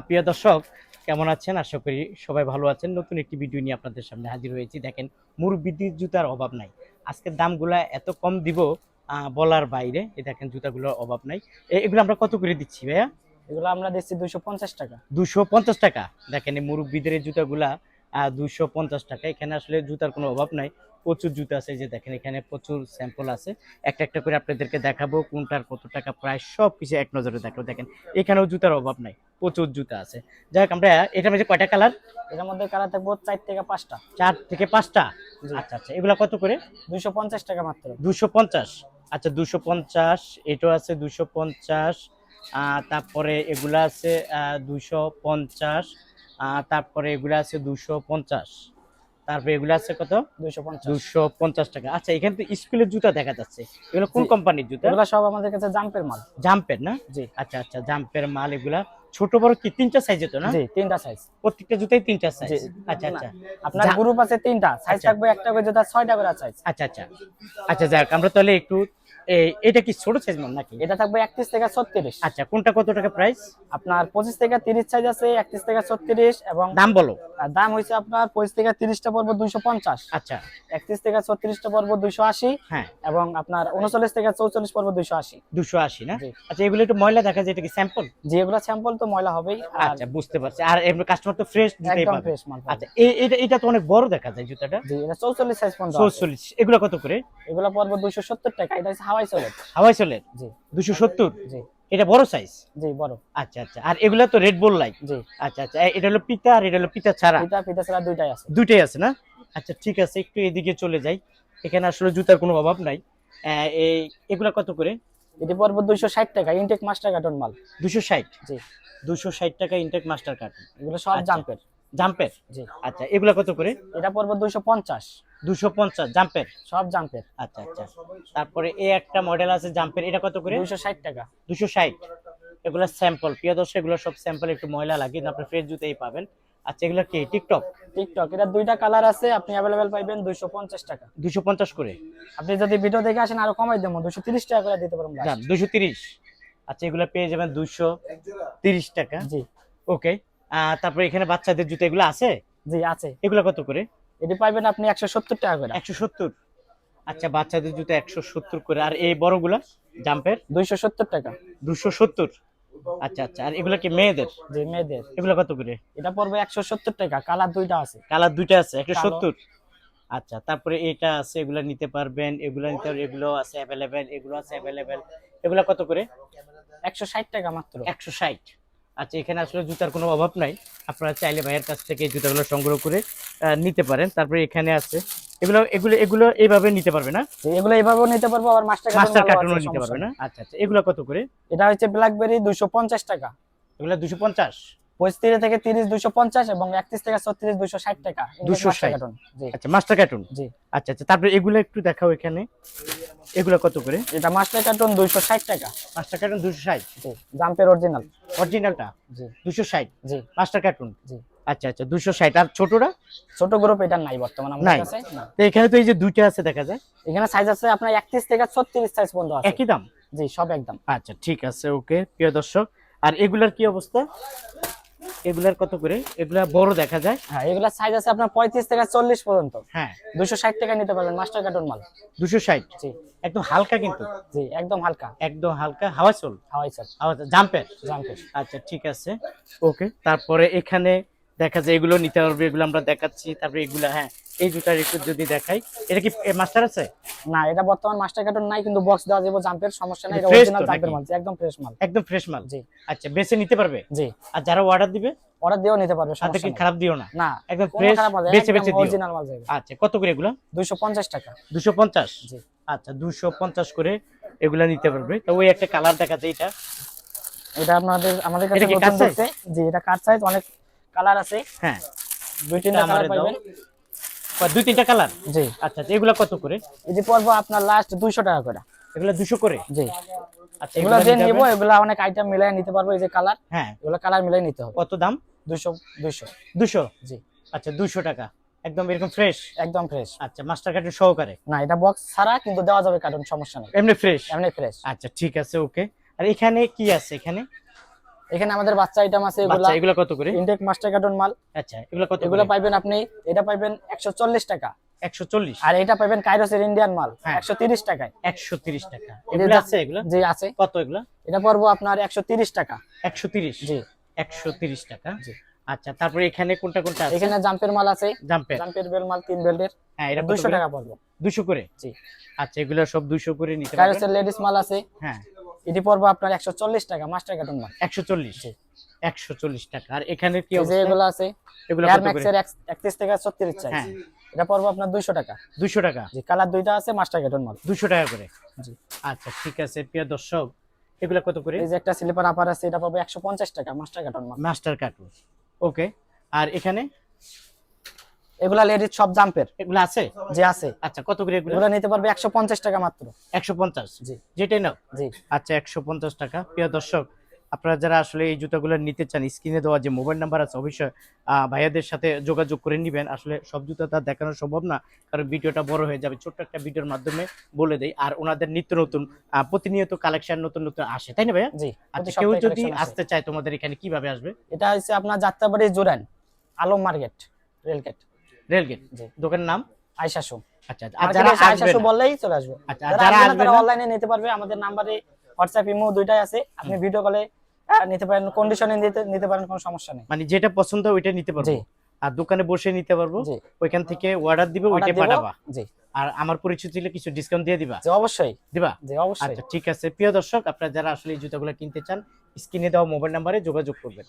প্রিয় দর্শক কেমন আছেন? আশা করি সবাই ভালো আছেন। নতুন একটি ভিডিও নিয়ে আপনাদের সামনে হাজির হয়েছি। দেখেন মুরব্বিদ্যুৎ জুতার অভাব নাই। আজকের দামগুলা এত কম দিব বলার বাইরে। এই দেখেন জুতাগুলোর অভাব নাই। এ- এগুলো আমরা কত করে দিচ্ছি ভাইয়া? এগুলো আমরা দিচ্ছি দুশো পঞ্চাশ টাকা। দুশো পঞ্চাশ টাকা। দেখেন এই মুরব্বিদের জুতাগুলা দুশো পঞ্চাশ টাকা। এখানে আসলে জুতার কোনো অভাব নাই। প্রচুর জুতো আছে এই যে দেখেন এখানে প্রচুর স্যাম্পল আছে। একটা একটা করে আপনাদেরকে দেখাবো কোনটার কত টাকা প্রায় সব কিছু এক নজরে দেখাবো দেখেন এখানেও জুতার অভাব নাই প্রচুর জুতা আছে। যাই হোক আমরা এটার মধ্যে কয়টা কালার এটার মধ্যে কালার থাকব চার থেকে পাঁচটা। চার থেকে পাঁচটা? আচ্ছা আচ্ছা এগুলা কত করে? দুশো পঞ্চাশ টাকা মাত্র। দুশো পঞ্চাশ? আচ্ছা দুশো পঞ্চাশ এটাও আছে দুশো পঞ্চাশ তারপরে এগুলা আছে দুশো পঞ্চাশ তারপরে এগুলো আছে দুশো পঞ্চাশ। তারপরে এগুলো আছে কত? দুশো পঞ্চাশ। টাকা। আচ্ছা এখানে তো স্কুলের জুতা দেখা যাচ্ছে। এগুলো কোন কোম্পানির জুতা? এগুলো সব আমাদের কাছে জাম্পের মাল। জাম্পের না? জি। আচ্ছা আচ্ছা জাম্পের মাল এগুলা। ছোট বড় কি? তিনটা সাইজে তো না? জি তিনটা সাইজ প্রত্যেকটা জুতাই তিনটা সাইজ আচ্ছা আচ্ছা। আপনার গ্রুপ আছে তিনটা। সাইজ আচ্ছা। থাকবে একটা করে যেটা ছয়টা করে সাইজ আচ্ছা আচ্ছা। আচ্ছা যাক আমরা তাহলে একটু এটা কি ছোট সাইজ মাল নাকি? এটা থাকবে একত্রিশ থেকে ছত্রিশ। আচ্ছা কোনটা কত টাকা প্রাইস আপনার পঁচিশ থেকে তিরিশ সাইজ আছে একত্রিশ থেকে ছত্রিশ এবং দাম বলো। দাম হয়েছে আপনার পঁচিশ থেকে তিরিশটা পড়ব দুইশো পঞ্চাশ। আচ্ছা। একত্রিশ থেকে ছত্রিশটা পড়ব দুইশো আশি হ্যাঁ। এবং আপনার উনচল্লিশ থেকে চৌচল্লিশ পড়ব দুইশো আশি। দুশো আশি না? আচ্ছা এগুলো একটু ময়লা দেখা যায় এটা কি স্যাম্পল যেগুলো স্যাম্পল তো ময়লা হবেই। আচ্ছা বুঝতে পারছি। আর এমনি কাস্টমার তো ফ্রেশ একদম ফ্রেশ মাল আচ্ছা এটা এটা তো অনেক বড় দেখা যায় জুতাটা। জি এটা চৌচল্লিশ সাইজ পর্যন্ত চৌচল্লিশ। এগুলো কত করে? এগুলো পড়ব দুইশো সত্তর টাকা। এটা হচ্ছে হাওয়াই চলে। হাওয়াই চলের জি। দুশো সত্তর? জি। এটা বড় সাইজ জি বড়। আচ্ছা আচ্ছা। আর এগুলা তো রেড বল লাইট জি। আচ্ছা আচ্ছা। এটা হলো পিতা আর এটা হলো পিতা ছাড়া? পিতা পিতা ছাড়া দুইটাই আছে। দুইটাই আছে না? আচ্ছা ঠিক আছে। একটু এদিকে চলে যাই। এখানে আসলে জুতার কোনো অভাব নাই। এই এগুলা কত করে? এটি পড়ব দুইশো ষাট টাকা। ইনটেক মাস্টার কার্টন মাল। দুশো ষাট? জি। দুশো ষাট টাকা ইনটেক মাস্টার কার্টন এগুলো সব আচ্ছা। জাম্পের জাম্পের? জি। আচ্ছা এগুলো কত করে? এটা পড়ব দুইশো পঞ্চাশ। দুশো পঞ্চাশ জাম্পের? সব জাম্পের। আচ্ছা আচ্ছা। তারপরে এই একটা মডেল আছে জাম্পের এটা কত করে? দুইশো ষাট টাকা। দুশো ষাট। এগুলো স্যাম্পল প্রিয় দর্শক এগুলো সব স্যাম্পল একটু ময়লা লাগে কিন্তু আপনি ফ্রেশ জুতেই পাবেন। আচ্ছা এগুলো কি টিকটক টিকটক এটা দুইটা কালার আছে আপনি অ্যাভেলেবেল পাইবেন দুইশো পঞ্চাশ টাকা। দুশো পঞ্চাশ করে? আপনি যদি ভিডিও দেখে আসেন আরও কমাই দেবো দুশো তিরিশ টাকা করে দিতে পারব দুশো তিরিশ। আচ্ছা এগুলো পেয়ে যাবেন দুশো তিরিশ টাকা। জি। ওকে তারপরে এখানে বাচ্চাদের জুতো এগুলো আছে? জি আছে। এগুলো কত করে? এটি পাইবেন আপনি একশো সত্তর টাকা করে। একশো সত্তর? আচ্ছা বাচ্চাদের জুতো একশো সত্তর করে। আর এই বড়গুলা জাম্পের? দুইশো সত্তর টাকা। দুশো সত্তর? আচ্ছা আচ্ছা। আর এগুলো কি মেয়েদের? জি মেয়েদের। এগুলো কত করে? এটা পড়বে একশো সত্তর টাকা। কালার দুইটা আছে। কালার দুইটা আছে একশো সত্তর? আচ্ছা তারপরে এটা আছে এগুলো নিতে পারবেন। এগুলো নিতে পারবেন এগুলো আছে অ্যাভেলেবেল এগুলো আছে অ্যাভেলেবেল এগুলো কত করে? একশো ষাট টাকা মাত্র। একশো ষাট। আচ্ছা এখানে আসলে জুতার কোনো অভাব নাই। আপনারা চাইলে ভাইয়ের কাছ থেকে জুতাগুলো সংগ্রহ করে আহ, নিতে পারেন। তারপরে এখানে আছে। এগুলো এগুলো এগুলো এইভাবে নিতে পারবে না? এগুলো এইভাবেও নিতে পারব আবার মাস্টার মাস্টার কার্টুন কার্টুনও নিতে পারবে না? আচ্ছা আচ্ছা। এগুলো কত করে? এটা হচ্ছে ব্ল্যাকবেরি দুইশো পঞ্চাশ টাকা। এগুলো দুশো পঞ্চাশ? পঁয়ত্রিশ থেকে তিরিশ দুইশো পঞ্চাশ এবং একত্রিশ থেকে ছত্রিশ দুইশো ষাট টাকা। Index 260 master carton, জি। আচ্ছা মাস্টার কার্টুন জি। আচ্ছা আচ্ছা তারপরে এগুলো একটু দেখাও এখানে। এগুলো কত করে? এটা মাস্টার কার্টুন দুইশো ষাট টাকা। মাস্টার কার্টুন দুশো ষাট? জাম্পের অরিজিনাল অরিজিনালটা জি। দুশো ষাট? জি। মাস্টার কার্টুন জি। আচ্ছা আচ্ছা দুশো ষাট। আর ছোটরা ছোট গ্রুপ এটা নাই বর্তমানে। আমাদের কাছে। না। তো এখানে তো এই যে দুইটা আছে দেখা যায়? এখানে সাইজ আছে আপনার একত্রিশ থেকে ছত্রিশ সাইজ পর্যন্ত আছে। একই দাম? জি সব একদম। আচ্ছা ঠিক আছে ওকে প্রিয় দর্শক। আর এগুলার কি অবস্থা? এগুলার কত করে? এগুলা বড় দেখা যায়। হ্যাঁ এগুলা সাইজ আছে আপনার পঁয়ত্রিশ থেকে চল্লিশ পর্যন্ত। হ্যাঁ। দুইশো ষাট টাকা নিতে পারবেন মাস্টার কার্টন মাল। দুশো ষাট? জি। একদম হালকা কিন্তু? জি একদম হালকা। একদম হালকা? হাওয়া চল? হাওয়া চল। হাওয়া জাম্পের? জাম্পের। আচ্ছা ঠিক আছে। ওকে তারপরে এখানে দেখা যায় এগুলো নিতে পারবে এগুলো আমরা দেখাচ্ছি। তারপরে এগুলা হ্যাঁ এই জুতার একটু যদি দেখাই এটা কি মাস্টার আছে? না এটা বর্তমান মাস্টার কার্টুন নাই কিন্তু বক্স দেওয়া যাবে জাম্পের সমস্যা নাই এটা অরিজিনাল জাম্পের মাল একদম ফ্রেশ মাল। একদম ফ্রেশ মাল? জি। আচ্ছা বেছে নিতে পারবে? জি। আর যারা অর্ডার দিবে? অর্ডার দিয়েও নিতে পারবে সাথে নাই। খারাপ দিও না। না একদম ফ্রেশ বেছে বেছে দিও। অরিজিনাল মাল যাবে। আচ্ছা কত করে এগুলো? দুইশো পঞ্চাশ টাকা। দুশো পঞ্চাশ? জি। আচ্ছা দুশো পঞ্চাশ করে এগুলা নিতে পারবে। তো ওই একটা কালার দেখা যায় এটা। এটা আপনাদের আমাদের কাছে কি নতুন দেখতে? জি এটা কাট সাইজ অনেক কালার আছে। হ্যাঁ। দুই তিনটা কালার দাও। দুই তিনটা কালার? জি। আচ্ছা আচ্ছা এগুলা কত করে? এটি পড়ব আপনার লাস্ট দুইশো টাকা করে। এগুলা দুশো করে? জি। আচ্ছা এগুলো যে নিতে নিবো অনেক আইটেম মিলাই নিতে পারব এই যে কালার হ্যাঁ। এগুলো কালার মিলাই নিতে হবে। কত দাম? দুইশো দুশো জি। আচ্ছা দুশো টাকা। একদম এরকম ফ্রেশ একদম ফ্রেশ আচ্ছা মাস্টার সহকারে? না এটা বক্স ছাড়া কিন্তু দেওয়া যাবে কার্টুন সমস্যা নেই। এমনি ফ্রেশ এমনি ফ্রেশ আচ্ছা ঠিক আছে ওকে আর এখানে কি আছে এখানে? এখানে আমাদের বাচ্চা আইটেম আছে এগুলা। এগুলো কত করে? ইনটেক মাস্টার কার্টুন মাল আচ্ছা এগুলো কত এগুলো করে? পাইবেন আপনি এটা একশো চল্লিশ টাকা। একশো চল্লিশ? আর এটা পাইবেন কাইরোসের ইন্ডিয়ান মাল হ্যাঁ। একশো তিরিশ টাকায়। একশো তিরিশ টাকা। এটা আছে এগুলো? জি আছে। কত এগুলো? এটা পড়ব আপনার একশো তিরিশ টাকা। একশো তিরিশ? জি। একশো তিরিশ টাকা। জি। আচ্ছা তারপরে এখানে কোনটা কোনটা আছে? এখানে জাম্পের মাল আছে। জাম্পের জাম্পের বেল মাল তিন বেল্টের হ্যাঁ এটা দুশো দুশো টাকা টাকা পড়ব। দুশো করে? জি। আচ্ছা এগুলো সব দুশো করে নিতে পারবেন? কাইরোসের লেডিস মাল আছে। হ্যাঁ। এটি পড়ব আপনার একশো চল্লিশ টাকা মাস্টার কার্টুন মাল। একশো চল্লিশ? একশো চল্লিশ টাকা। আর এখানে কি যে এগুলো আছে এগুলো একত্রিশ থেকে ছত্রিশ চাই। হ্যাঁ। এটা পড়ব আপনার দুইশো টাকা। দুশো টাকা? জি কালার দুইটা আছে মাস্টার কার্টুন মাল। দুশো টাকা করে? জি। আচ্ছা ঠিক আছে প্রিয় দর্শক এগুলো কত করে? এই যে একটা স্লিপার আপার আছে এটা পাবো একশো পঞ্চাশ টাকা মাস্টার কার্টুন মাল। Master carton. ওকে আর এখানে? এগুলা লেডিস সব জাম্পের। এগুলো আছে? যে আছে। আচ্ছা কত করে এগুলো? নিতে পারবে একশো পঞ্চাশ টাকা মাত্র। একশো পঞ্চাশ? জি। যেটাই নাও। জি। আচ্ছা একশো পঞ্চাশ টাকা। প্রিয় দর্শক আপনারা যারা আসলে এই জুতাগুলো নিতে চান স্ক্রিনে দেওয়া যে মোবাইল নাম্বার আছে অবশ্যই ভাইয়াদের সাথে যোগাযোগ করে নেবেন। আসলে সব জুতা তার দেখানো সম্ভব না কারণ ভিডিওটা বড় হয়ে যাবে। ছোট্ট একটা ভিডিওর মাধ্যমে বলে দেই। আর ওনাদের নিত্য নতুন প্রতিনিয়ত কালেকশন নতুন নতুন আসে তাই না ভাইয়া? জি আচ্ছা কেউ যদি আসতে চায় তোমাদের এখানে কীভাবে আসবে? এটা হচ্ছে আপনার Jatrabari Zoran Alam market rail gate. Rail gate? দোকানের নাম? আইসাসু আচ্ছা আর যারা আইসাসু বললেই চলে আসবে। আচ্ছা, যারা আসবে? অনলাইনে নিতে পারবে। আমাদের নাম্বারে হোয়াটসঅ্যাপ ইমো দুইটাই আছে। আপনি ভিডিও কলে নিতে পারেন কন্ডিশনে নিতে নিতে পারেন কোনো সমস্যা নেই। মানে যেটা পছন্দ ওইটা নিতে পারব। আর দোকানে বসে নিতে পারব। ওইখান থেকে অর্ডার দিবে ওইটা পাঠাবা। জি। আর আমার পরিচিত ছিল কিছু ডিসকাউন্ট দিয়ে দিবা। অবশ্যই। দিবা? অবশ্যই। আচ্ছা ঠিক আছে। প্রিয় দর্শক আপনারা যারা আসলে এই জুতাগুলো কিনতে চান স্ক্রিনে দেওয়া মোবাইল নাম্বারে যোগাযোগ করবেন।